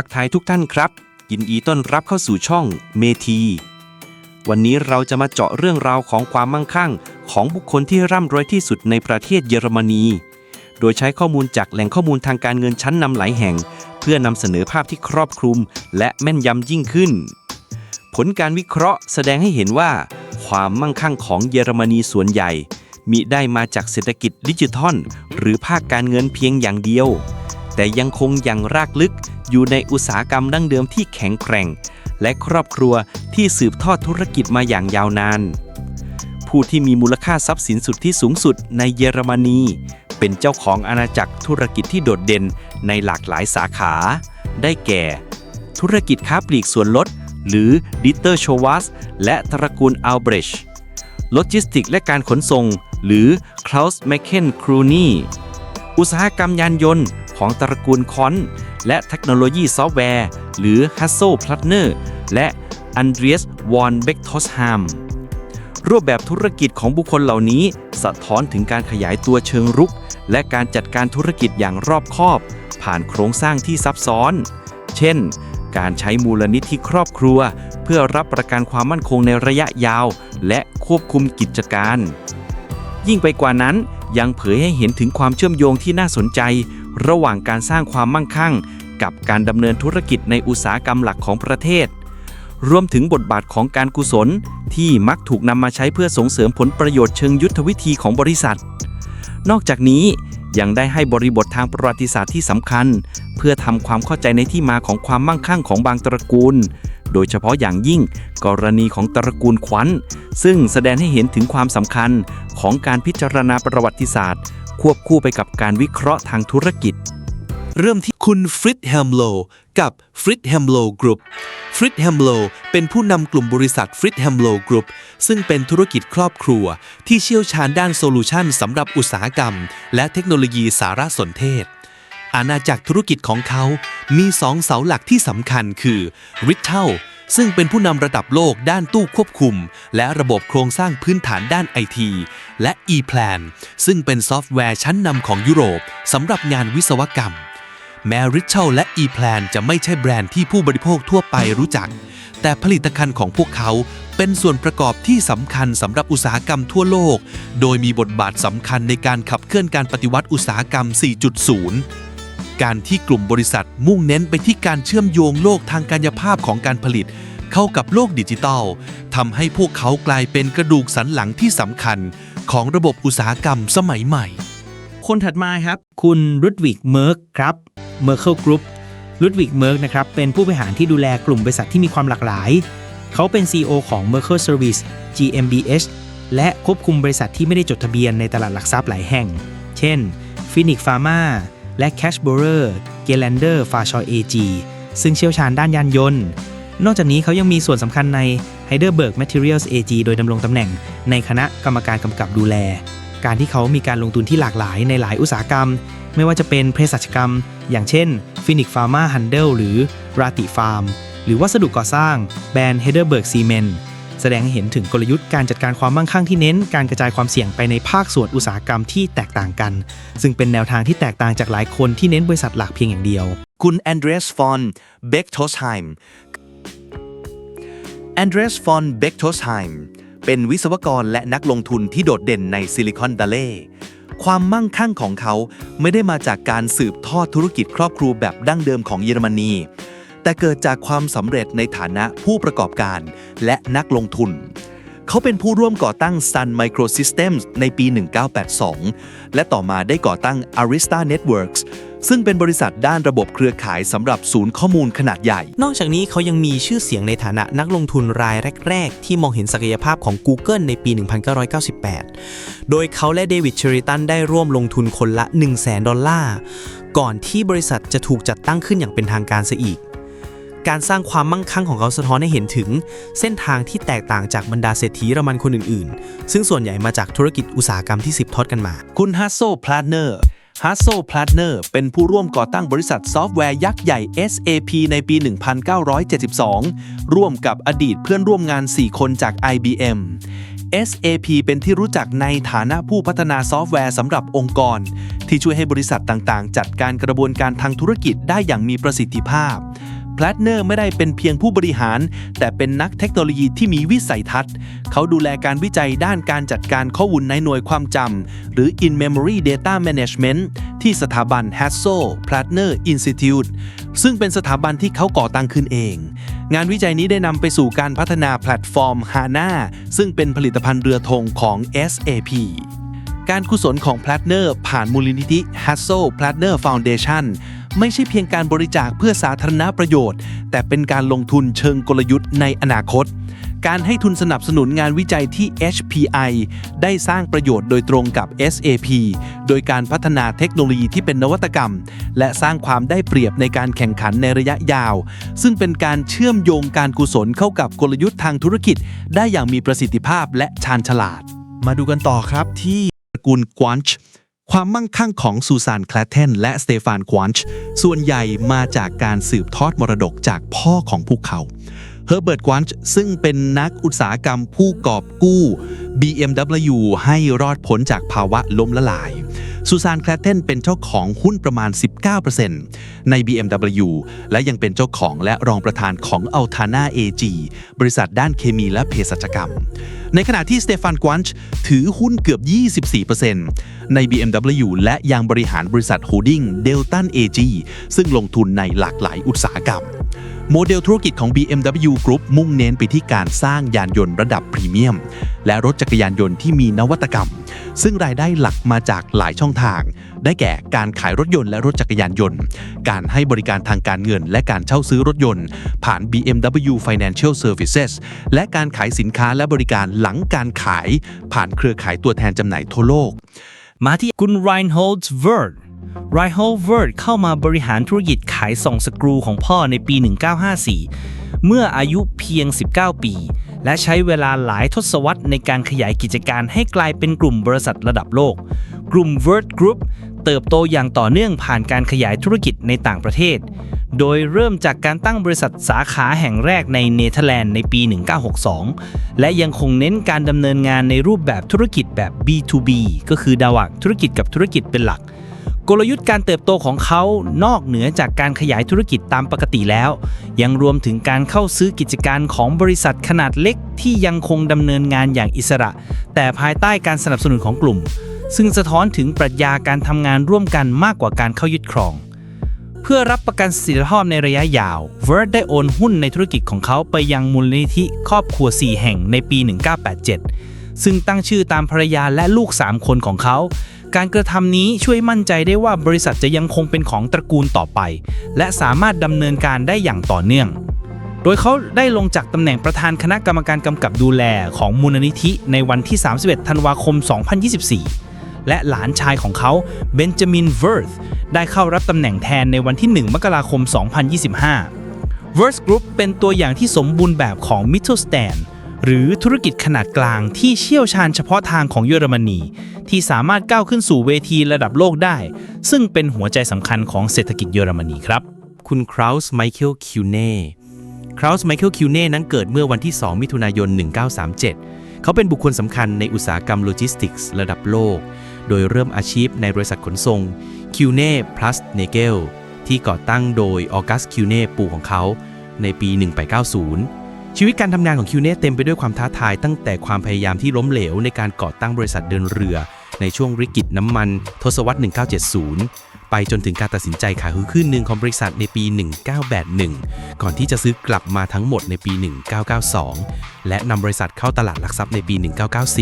ทักทายทุกท่านครับ ยินดีต้อนรับเข้าสู่ช่องเมที วันนี้เราจะมาเจาะเรื่องราวของความมั่งคั่ง ของบุคคลที่ร่ำรวยที่สุดในประเทศเยอรมนี โดยใช้ข้อมูลจากแหล่งข้อมูลทางการเงินชั้นนำหลายแห่ง เพื่อนำเสนอภาพที่ครอบคลุม และแม่นยำยิ่งขึ้น ผลการวิเคราะห์แสดงให้เห็นว่า ความมั่งคั่งของเยอรมนีส่วนใหญ่มิได้มาจากเศรษฐกิจดิจิทัล หรือภาคการเงินเพียงอย่างเดียว แต่ยังคงอย่างรากลึก อยู่ในอุตสาหกรรมดั้งเดิมที่แข็งแกร่ง และครอบครัวที่สืบทอดธุรกิจมาอย่างยาวนาน ผู้ที่มีมูลค่าทรัพย์สินสุทธิสูงสุดในเยอรมนี เป็นเจ้าของอาณาจักรธุรกิจที่โดดเด่นในหลากหลายสาขา ได้แก่ ธุรกิจค้าปลีกส่วนลด หรือดิเตอร์โชวัสและตระกูลอัลเบรชโลจิสติกและการขนส่ง หรือคลาสแมคเคนครูนีอุตสาหกรรมยานยนต์ของตระกูลคอน และเทคโนโลยีซอฟต์แวร์ หรือ h a s s e l p l a t n e r และอันเดรียสวอนเบกทอสฮามรูปแบบธุรกิจของบุคคลเหล่านี้ สะท้อนถึงการขยายตัวเชิงรุก และการจัดการธุรกิจอย่างรอบคอบ ผ่านโครงสร้างที่ซับซ้อน เช่น การใช้มูลนิธิครอบครัว เพื่อรับประกันความมั่นคงในระยะยาว และควบคุมกิจการ ยิ่งไปกว่านั้นยังเผยให้เห็นถึงความเชื่อมโยงที่น่าสนใจ ระหว่างการสร้างความมั่งคั่ง กับการดำเนินธุรกิจในอุตสาหกรรมหลักของประเทศ รวมถึงบทบาทของการกุศล ที่มักถูกนำมาใช้เพื่อส่งเสริมผลประโยชน์เชิงยุทธวิธีของบริษัท นอกจากนี้ยังได้ให้บริบททางประวัติศาสตร์ที่สำคัญ เพื่อทำความเข้าใจในที่มาของความมั่งคั่งของบางตระกูล โดยเฉพาะอย่างยิ่ง กรณีของตระกูลควันซึ่งแสดงให้เห็นถึงความสำคัญของการพิจารณาประวัติศาสตร์ ควบคู่ไปกับการวิเคราะห์ทางธุรกิจ เริ่มที่คุณฟริตแฮมโลกับฟริตแฮมโลกรุ๊ปฟริตแฮมโลเป็นผู้นำกลุ่มบริษัทฟริตแฮมโลกรุ๊ปซึ่งเป็นธุรกิจครอบครัว ที่เชี่ยวชาญด้านโซลูชันสำหรับอุตสาหกรรม และเทคโนโลยีสารสนเทศ อาณาจักรธุรกิจของเขา มีสองเสาหลักที่สำคัญคือ r i t t a l ซึ่งเป็นผู้นำระดับโลกด้านตู้ควบคุม และระบบโครงสร้างพื้นฐานด้านไอที และ ePlan ซึ่งเป็นซอฟต์แวร์ชั้นนำของยุโรปสำหรับงานวิศวกรรม แม้ r i t c h a l และ ePlan จะไม่ใช่แบรนด์ที่ผู้บริโภคทั่วไปรู้จัก แต่ผลิตภัณฑ์ของพวกเขาเป็นส่วนประกอบที่สำคัญสำหรับอุตสาหกรรมทั่วโลก โดยมีบทบาทสำคัญในการขับเคลื่อนการปฏิวัติอุตสาหกรรม 4.0 การที่กลุ่มบริษัทมุ่งเน้นไปที่การเชื่อมโยงโลกทางกายภาพของการผลิต เข้ากับโลกดิจิทัลทำให้พวกเขากลายเป็นกระดูกสันหลังที่สำคัญ ของระบบอุตสาหกรรมสมัยใหม่ คนถัดมาครับ คุณรุดวิกเมิร์กครับเมอร์เคิลกรุ๊ปรุดวิกเมิร์กนะครับเป็นผู้บริหารที่ดูแลกลุ่มบริษัทที่มีความหลากหลาย เขาเป็น CEO ของ Merkle Service GmbH และควบคุมบริษัทที่ไม่ได้จดทะเบียนในตลาดหลักทรัพย์หลายแห่ง เช่น Phoenix Pharma และ Cash b o r e r g e l a n d e r f a s h o y AG ซึ่งเชี่ยวชาญด้านยานยนต์ นอกจากนี้เขายังมีส่วนสำคัญใน Heidelberg Materials AG โดยดำรงตำแหน่งในคณะกรรมการกำกับดูแล การที่เขามีการลงทุนที่หลากหลายในหลายอุตสาหกรรม ไม่ว่าจะเป็นเภสัชกรรม อย่างเช่น Phoenix Pharma Handel หรือ Rati Farm หรือวัสดุก่อสร้างแบรนด์ Heidelberg Cement แสดงให้เห็นถึงกลยุทธ์การจัดการความมั่งคั่งที่เน้น การกระจายความเสี่ยงไปในภาคส่วนอุตสาหกรรมที่แตกต่างกัน ซึ่งเป็นแนวทางที่แตกต่างจากหลายคนที่เน้นบริษัทหลักเพียงอย่างเดียว คุณแอนเดรสฟอนเบกโทสไฮม์แอนเดรสฟอนเบกโทสไฮม์ เป็นวิศวกรและนักลงทุนที่โดดเด่นในซิลิคอนดัลเลย์ความมั่งคั่งของเขาไม่ได้มาจากการสืบทอดธุรกิจครอบครัวแบบดั้งเดิมของเยอรมนี แต่เกิดจากความสำเร็จในฐานะผู้ประกอบการและนักลงทุน เขาเป็นผู้ร่วมก่อตั้ง Sun Microsystems ในปี 1982 และต่อมาได้ก่อตั้ง Arista Networks ซึ่งเป็นบริษัทด้านระบบเครือข่ายสำหรับศูนย์ข้อมูลขนาดใหญ่ นอกจากนี้เขายังมีชื่อเสียงในฐานะนักลงทุนรายแรก ๆ ที่มองเห็นศักยภาพของ Google ในปี 1998 โดยเขาและเดวิดเชอริตันได้ร่วมลงทุนคนละ 1 0 0 0 0แดอลลาร์ ก่อนที่บริษัทจะถูกจัดตั้งขึ้นอย่างเป็นทางการซะอีก การสร้างความมั่งคั่งของเขาสะท้อนให้เห็นถึง เส้นทางที่แตกต่างจากบรรดาเศรษฐีเยอรมันคนอื่น ๆ ซึ่งส่วนใหญ่มาจากธุรกิจอุตสาหกรรมที่สืบทอดกันมา คุณฮัสโซพลาเนอร์ ฮัสโซพลา t เนอร์เป็นผู้ร่วมก่อตั้งบริษัทซอฟต์แวร์ยักษ์ใหญ่ SAP ในปี 1972 ร่วมกับอดีตเพื่อนร่วมงาน 4 คนจาก IBM SAP เป็นที่รู้จักในฐานะผู้พัฒนาซอฟต์แวร์สำหรับองค์กร ที่ช่วยให้บริษัทต่างๆ จัดการกระบวนการทางธุรกิจได้อย่างมีประสิทธิภาพ พลตเนอร์ไม่ได้เป็นเพียงผู้บริหาร แต่เป็นนักเทคโนโลยีที่มีวิสัยทัศน์ เขาดูแลการวิจัยด้านการจัดการข้อมูลในหน่วยความจำหรือ In Memory Data Management ที่สถาบัน Hassel Plattner Institute ซึ่งเป็นสถาบันที่เขาก่อตั้งขึ้นเอง งานวิจัยนี้ได้นำไปสู่การพัฒนาแพลตฟอร์ม HANA ซึ่งเป็นผลิตภัณฑ์เรือธงของ SAP การกุศลของ p l a t n e r ผ่านมูลนิธิ Hassel p l a t n e r Foundation ไม่ใช่เพียงการบริจาคเพื่อสาธารณประโยชน์ แต่เป็นการลงทุนเชิงกลยุทธ์ในอนาคต การให้ทุนสนับสนุนงานวิจัยที่ HPI ได้สร้างประโยชน์โดยตรงกับ SAP โดยการพัฒนาเทคโนโลยีที่เป็นนวัตกรรม และสร้างความได้เปรียบในการแข่งขันในระยะยาว ซึ่งเป็นการเชื่อมโยงการกุศลเข้ากับกลยุทธ์ทางธุรกิจ ได้อย่างมีประสิทธิภาพและชาญฉลาด มาดูกันต่อครับที่ตระกูลกวานช์ ความมั่งคั่งของซูซานแคลเทนและสเตฟานควอนช์ส่วนใหญ่มาจากการสืบทอดมรดกจากพ่อของพวกเขาเฮอร์เบิร์ตควอนช์ซึ่งเป็นนักอุตสาหกรรมผู้กอบกู้ BMW ให้รอดพ้นจากภาวะล้มละลาย ซูซานแคลเทนเป็นเจ้าของหุ้นประมาณ 19%ใน BMW และยังเป็นเจ้าของและรองประธานของ Altana AG บริษัทด้านเคมีและเภสัชกรรม ในขณะที่สเตฟานกวานช์ถือหุ้นเกือบ 24%ใน BMW และยังบริหารบริษัทโฮดดิ้งเดลตัน AG ซึ่งลงทุนในหลากหลายอุตสาหกรรมโมเดลธุรกิจของ BMW Group มุ่งเน้นไปที่การสร้างยานยนต์ระดับพรีเมียม และรถจักรยานยนต์ที่มีนวัตกรรม ซึ่งรายได้หลักมาจากหลายช่องทาง ได้แก่การขายรถยนต์และรถจักรยานยนต์ การให้บริการทางการเงิน และการเช่าซื้อรถยนต์ ผ่าน BMW Financial Services และการขายสินค้าและบริการหลังการขาย ผ่านเครือข่ายตัวแทนจำหน่ายทั่วโลก มาที่คุณ Reinhold Wirth Reinhold Wirth เข้ามาบริหารธุรกิจขายส่องสกรูของพ่อในปี 1954 เมื่ออายุเพียง 19 ปี และใช้เวลาหลายทศวรรษในการขยายกิจการให้กลายเป็นกลุ่มบริษัทระดับโลก กลุ่ม Wirth Group เติบโตอย่างต่อเนื่องผ่านการขยายธุรกิจในต่างประเทศ โดยเริ่มจากการตั้งบริษัทสาขาแห่งแรกในเนเธอร์แลนด์ในปี 1962 และยังคงเน้นการดำเนินงานในรูปแบบธุรกิจแบบ B2B ก็คือดาวักธุรกิจกับธุรกิจเป็นหลัก กลยุทธ์การเติบโตของเขานอกเหนือจากการขยายธุรกิจตามปกติแล้ว ยังรวมถึงการเข้าซื้อกิจการของบริษัทขนาดเล็กที่ยังคงดำเนินงานอย่างอิสระ แต่ภายใต้การสนับสนุนของกลุ่ม ซึ่งสะท้อนถึงปรัชญาการทำงานร่วมกันมากกว่าการเข้ายึดครอง เพื่อรับประกันสถิภาพในระยะยาว Vert ได้โอนหุ้นในธุรกิจของเขาไปยังมูลนิธิครอบครัว 4 แห่งในปี 1987 ซึ่งตั้งชื่อตามภรรยาและลูก 3 คนของเขา การกระทำนี้ช่วยมั่นใจได้ว่าบริษัทจะยังคงเป็นของตระกูลต่อไป และสามารถดำเนินการได้อย่างต่อเนื่อง โดยเขาได้ลงจากตำแหน่งประธานคณะกรรมการกำกับดูแลของมูลนิธิในวันที่ 31 ธันวาคม 2024 และหลานชายของเขาเบนจามินเวิร์ธได้เข้ารับตำแหน่งแทนในวันที่ 1 มกราคม 2025 v e r s e Group เป็นตัวอย่างที่สมบูรณ์แบบของ Mittelstand หรือธุรกิจขนาดกลางที่เชี่ยวชาญเฉพาะทางของเยอรมนี ที่สามารถก้าวขึ้นสู่เวทีระดับโลกได้ ซึ่งเป็นหัวใจสำคัญของเศรษฐกิจเยอรมนีครับ คุณคราวส์ไมเคิลคิวเน่คราวส์ไมเคิลคิวเน่นั้นเกิดเมื่อวันที่ 2 มิถุนายน 1937 เขาเป็นบุคคลสำคัญในอุตสาหกรรมโลจิสติกส์ระดับโลก โดยเริ่มอาชีพในบริษัทขนส่งคิวเน่พลัสเนเกลที่ก่อตั้งโดยออกัสคิวเน่ปู่ของเขา ในปี 1890 ชีวิตการทำงานของคิวเน่เต็มไปด้วยความท้าทายตั้งแต่ความพยายามที่ล้มเหลวในการก่อตั้งบริษัทเดินเรือ ในช่วงวิกฤตน้ำมัน ทศวรรษ 1970 ไปจนถึงการตัดสินใจขายหุ้นครึ่งหนึ่งของบริษัทในปี 1981 ก่อนที่จะซื้อกลับมาทั้งหมดในปี 1992 และนำบริษัทเข้าตลาดหลักทรัพย์ในปี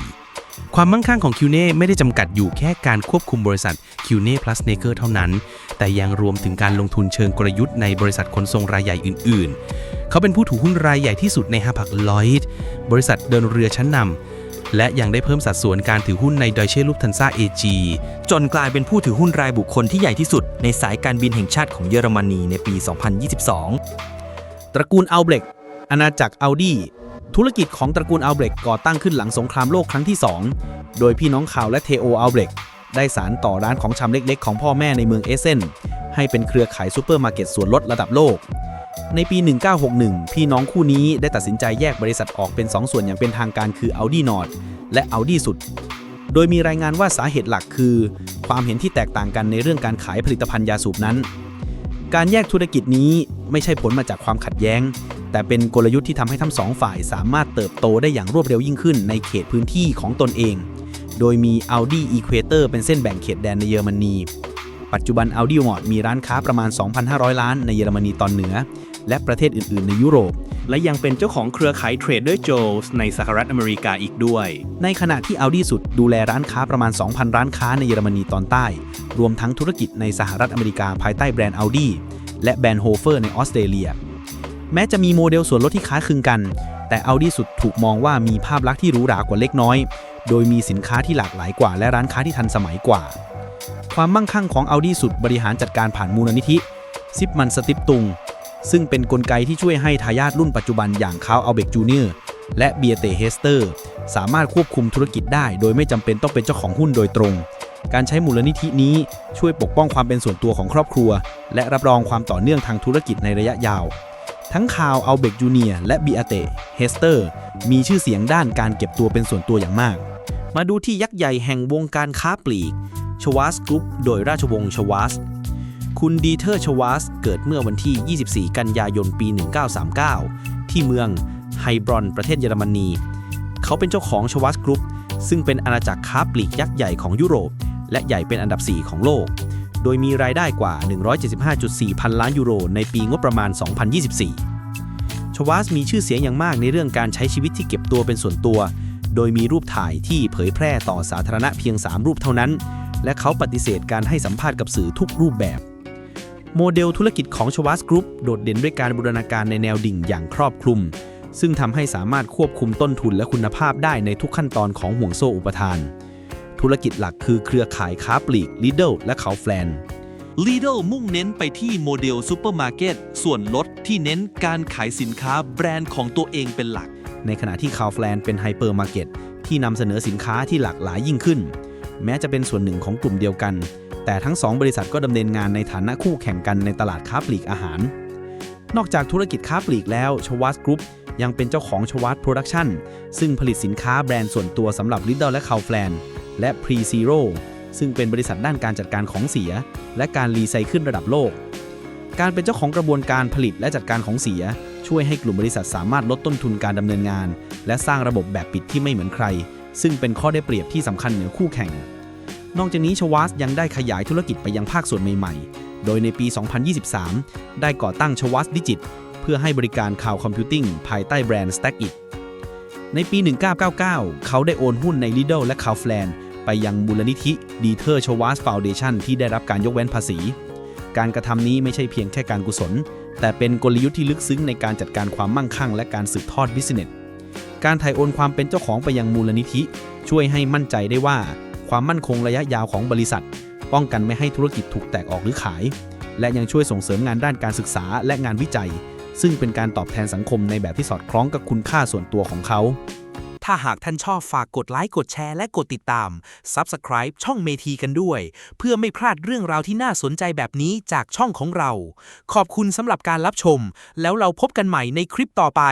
1994 ความมั่งคั่งของคิวเน่ไม่ได้จำกัดอยู่แค่การควบคุมบริษัทคิวเน่พลัสเนเกอร์เท่านั้น แต่ยังรวมถึงการลงทุนเชิงกลยุทธ์ในบริษัทขนส่งรายใหญ่อื่น ๆ เขาเป็นผู้ถือหุ้นรายใหญ่ที่สุดในฮาพักลอยด์บริษัทเดินเรือชั้นนำ และยังได้เพิ่มสัดส่วนการถือหุ้นในดอยเช่ลูฟทันซ่าเอจีจนกลายเป็นผู้ถือหุ้นรายบุคคลที่ใหญ่ที่สุดในสายการบินแห่งชาติของเยอรมนีในปี 2022 ตระกูลอัลเบรกอาณาจักรอัลดีธุรกิจของตระกูลอัลเบรกก่อตั้งขึ้นหลังสงครามโลกครั้งที่ 2 โดยพี่น้องข่าวและเทโออัลเบรกได้สารต่อร้านของชำเล็กๆ ของพ่อแม่ในเมืองเอเซนให้เป็นเครือข่ายซูเปอร์มาร์เก็ตส่วนลดระดับโลก ในปี 1961 พี่น้องคู่นี้ได้ตัดสินใจแยกบริษัทออกเป็น 2 ส่วนอย่างเป็นทางการคือ Audi Nord และ Audi Sud โดยมีรายงานว่าสาเหตุหลักคือ ความเห็นที่แตกต่างกันในเรื่องการขายผลิตภัณฑ์ยาสูบนั้น การแยกธุรกิจนี้ไม่ใช่ผลมาจากความขัดแย้ง แต่เป็นกลยุทธ์ที่ทำให้ทั้งสองฝ่ายสามารถเติบโตได้อย่างรวดเร็วยิ่งขึ้นในเขตพื้นที่ของตนเอง โดยมี Audi Equator เป็นเส้นแบ่งเขตแดนในเยอรมนี ปัจจุบัน Audi Nord มีร้านค้าประมาณ 2,500 ล้านในเยอรมนีตอนเหนือ และประเทศอื่น ๆ ในยุโรป และยังเป็นเจ้าของเครือข่าย Trader Joe's ในสหรัฐอเมริกาอีกด้วย ในขณะที่ Audi สุดดูแลร้านค้าประมาณ 2,000 ร้านค้าในเยอรมนีตอนใต้ รวมทั้งธุรกิจในสหรัฐอเมริกาภายใต้แบรนด์ Audi และแบรนด์ Hofer ในออสเตรเลีย แม้จะมีโมเดลส่วนลดที่คล้ายคลึงกัน แต่ Audi สุดถูกมองว่ามีภาพลักษณ์ที่หรูหรากว่าเล็กน้อย โดยมีสินค้าที่หลากหลายกว่า และร้านค้าที่ทันสมัยกว่า ความมั่งคั่งของ Audi สุดบริหารจัดการผ่านมูลนิธิซิปมันสติปตุง ซึ่งเป็นนกลไกที่ช่วยให้ทายาทรุ่นปัจจุบันอย่างคาวอัลเบกจูเนียร์และเบียเตเฮสเตอร์ สามารถควบคุมธุรกิจได้ โดยไม่จำเป็นต้องเป็นเจ้าของหุ้นโดยตรง การใช้มูลนิธินี้ช่วยปกป้องความเป็นส่วนตัวของครอบครัว และรับรองความต่อเนื่องทางธุรกิจในระยะยาว ทั้งคาวอัลเบกจูเนียร์และเบียเตเฮสเตอร์มีชื่อเสียงด้านการเก็บตัวเป็นส่วนตัวอย่างมาก มาดูที่ยักษ์ใหญ่แห่งวงการค้าปลีก ชวาสกรุ๊ปโดยราชวงศ์ชวาส คุณดีเทอร์ชวาสเกิดเมื่อวันที่ 24 กันยายนปี 1939 ที่เมืองไฮบรอนประเทศเยอรมนี เขาเป็นเจ้าของชวาสกรุ๊ปซึ่งเป็นอาณาจักรค้าปลีกยักษ์ใหญ่ของยุโรป และใหญ่เป็นอันดับ 4 ของโลก โดยมีรายได้กว่า 175.4 พันล้านยูโร ในปีงบประมาณ 2024 ชวาสมีชื่อเสียงอย่างมากในเรื่องการใช้ชีวิตที่เก็บตัวเป็นส่วนตัว โดยมีรูปถ่ายที่เผยแพร่ต่อสาธารณะเพียง 3 รูปเท่านั้น และเขาปฏิเสธการให้สัมภาษณ์กับสื่อทุกรูปแบบ โมเดลธุรกิจของชวาสกรุ๊ปโดดเด่นด้วยการบูรณาการในแนวดิ่งอย่างครอบคลุม ซึ่งทำให้สามารถควบคุมต้นทุนและคุณภาพได้ในทุกขั้นตอนของห่วงโซ่อุปทาน ธุรกิจหลักคือเครือข่ายค้าปลีก Lidl และเขาแฟลน Lidl มุ่งเน้นไปที่โมเดลซูเปอร์มาร์เก็ตส่วนลดที่เน้นการขายสินค้าแบรนด์ของตัวเองเป็นหลัก ในขณะที่คาวแฟลนเป็นไฮเปอร์มาร์เก็ตที่นำเสนอสินค้าที่หลากหลายยิ่งขึ้น แม้จะเป็นส่วนหนึ่งของกลุ่มเดียวกัน แต่ทั้ง 2 บริษัทก็ดำเนินงานในฐานะคู่แข่งกันในตลาดค้าปลีกอาหาร นอกจากธุรกิจค้าปลีกแล้วชวัสกรุ๊ปยังเป็นเจ้าของชวัสโปรดักชั่นซึ่งผลิตสินค้าแบรนด์ส่วนตัวสำหรับ Lidl และ Kaufland และ Pre Zero ซึ่งเป็นบริษัทด้านการจัดการของเสีย และการรีไซเคิลระดับโลก การเป็นเจ้าของกระบวนการผลิตและจัดการของเสีย ช่วยให้กลุ่มบริษัทสามารถลดต้นทุนการดำเนินงาน และสร้างระบบแบบปิดที่ไม่เหมือนใคร ซึ่งเป็นข้อได้เปรียบที่สำคัญเหนือคู่แข่ง นอกจากนี้ชวาสยังได้ขยายธุรกิจไปยังภาคส่วนใหม่ๆ โดยในปี 2023 ได้ก่อตั้งชวาสดิจิต เพื่อให้บริการข่าวคอมพิวติ้งภายใต้แบรนด์ Stack It ในปี 1999 เขาได้โอนหุ้นใน Lidl และ Kaufland ไปยังมูลนิธิ Dieter Schwarz Foundation ที่ได้รับการยกเว้นภาษี การกระทำนี้ไม่ใช่เพียงแค่การกุศล แต่เป็นกลยุทธ์ที่ลึกซึ้งในการจัดการความมั่งคั่ง และการสืบทอดบิสเนส การถ่ายโอนความเป็นเจ้าของไปยังมูลนิธิ ช่วยให้มั่นใจได้ว่า ความมั่นคงระยะยาวของบริษัท ป้องกันไม่ให้ธุรกิจถูกแตกออกหรือขาย และยังช่วยส่งเสริมงานด้านการศึกษาและงานวิจัย ซึ่งเป็นการตอบแทนสังคมในแบบที่สอดคล้องกับคุณค่าส่วนตัวของเขา ถ้าหากท่านชอบฝากกดไลค์กดแชร์และกดติดตาม Subscribe ช่องเมทีกันด้วย เพื่อไม่พลาดเรื่องราวที่น่าสนใจแบบนี้จากช่องของเรา ขอบคุณสำหรับการรับชม แล้วเราพบกันใหม่ในคลิปต่อไป